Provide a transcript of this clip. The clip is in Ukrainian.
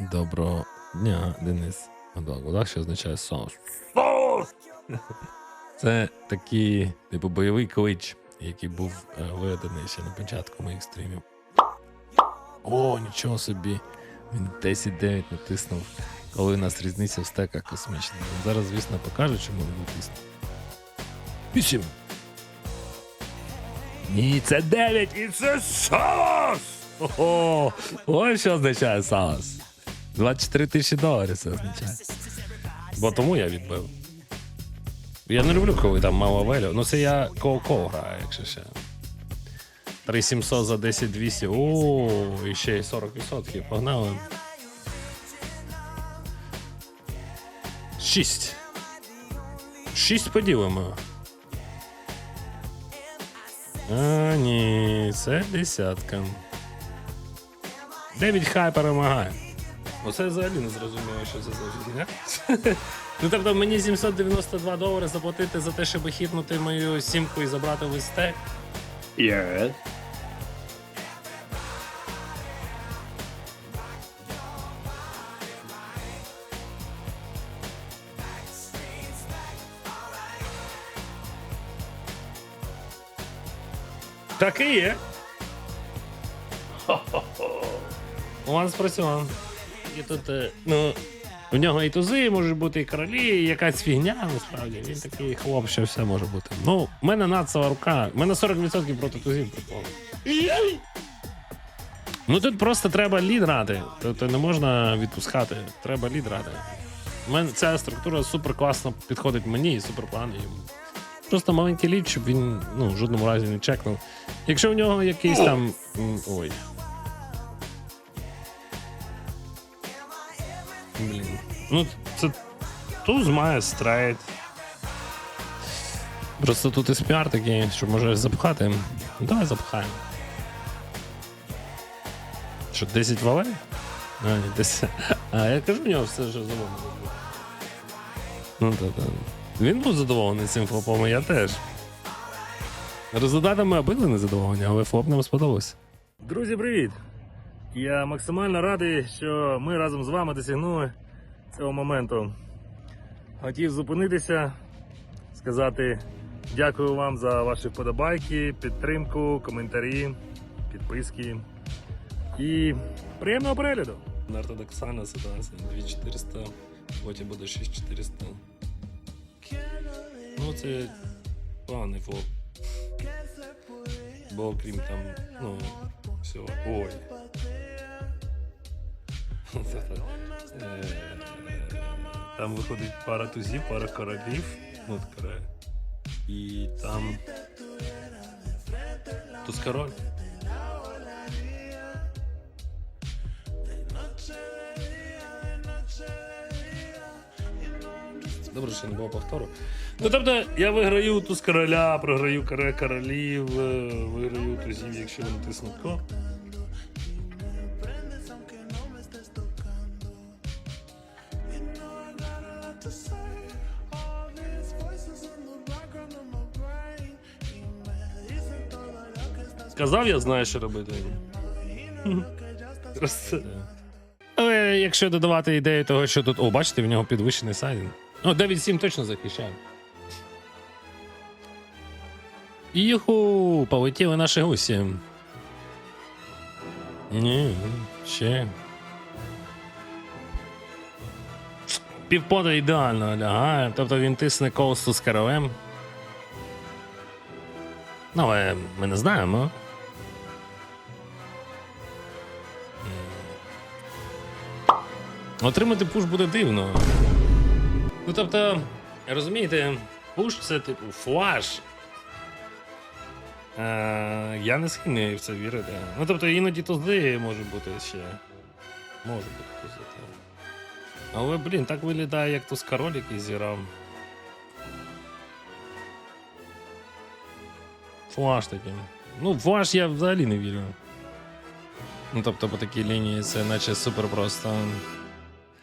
Доброго дня, Денис. Гудак, що означає соус. Соус! Це такий, типу, бойовий клич, який був е, виданий ще на початку моїх стрімів. О, нічого собі. Він 10-9 натиснув, коли у нас різниця в стеках космічна. Зараз, звісно, покаже, чому він натиснув. 8. Ні, це 9 і це соус! Ого! Ось що означає соус. 24 тисячі доларів це означає. Бо тому я відбив. Я не люблю, коли там мало велю. Ну це я коу-коу граю, якщо ще. 3700 за 10 200. О, і ще й 40%. Погнали. 6. 6 поділимо. А, ні, це десятка. Дев'ять хай перемагає. Оце взагалі не зрозуміло, що це за фігня. Ну тобто мені 792 долари заплатити за те, щоб хітнути мою сімку і забрати весь стек. Yes. Так і є. У вас спрацював. І тут, е, ну, у нього і тузи можуть бути, і королі, і якась фігня, насправді. Він такий хлоп, що все може бути. Ну, в мене нацова рука. У мене 40% проти тузів приколу. Ну тут просто треба лід грати. Тобто не можна відпускати. Треба лід грати. У мене ця структура супер класно підходить мені і супер погано йому. Просто маленький лід, щоб він ну, в жодному разі не чекнув. Якщо у нього якийсь там. Ой. Блін. Ну, це туз має страйт. Просто тут SPR такий, що може запхати. Ну, Давай запхаємо. Що, 10 валей? А, ні, 10. А я кажу, у нього все вже замовлено. Ну, так, так. Він був задоволений цим флопом, і я теж. Результатами обидва не задоволені, але флоп нам сподобався. Друзі, привіт! Я максимально радий, що ми разом з вами досягнули цього моменту. Хотів зупинитися, сказати дякую вам за ваші вподобайки, підтримку, коментарі, підписки і приємного перегляду. Ортодоксальна ситуація 2400, потім буде 6400. Ну, це поганий флоп. Бо крім там, ну, всього. Ой. Е, Там виходить пара тузів, пара королів. Ну, от. І там. Туз король. Добре, що не було повтору. Ну тобто я виграю туз короля, програю коре королів, е, виграю тузів, якщо натисну ко. Сказав, я знаю, що робити. Але якщо додавати ідею того, що тут. О, бачите, в нього підвищений сайдинг. О, 9.7 точно захищає. Юху, полетіли наші гусі. Ні, ще. Півпода ідеально лягає, тобто він тисне колосу з королем. Ну, але ми не знаємо. Отримати пуш буде дивно. Ну тобто, розумієте, пуш це типу флаш. Е, я не схильний в це вірити. Ну тобто іноді тузи може бути ще. Може бути тузи. Але, блін, так виглядає, як туз король, який зіграв. Флаш такий. Ну, флаш я взагалі не вірю. Ну тобто по такій лінії це наче супер просто.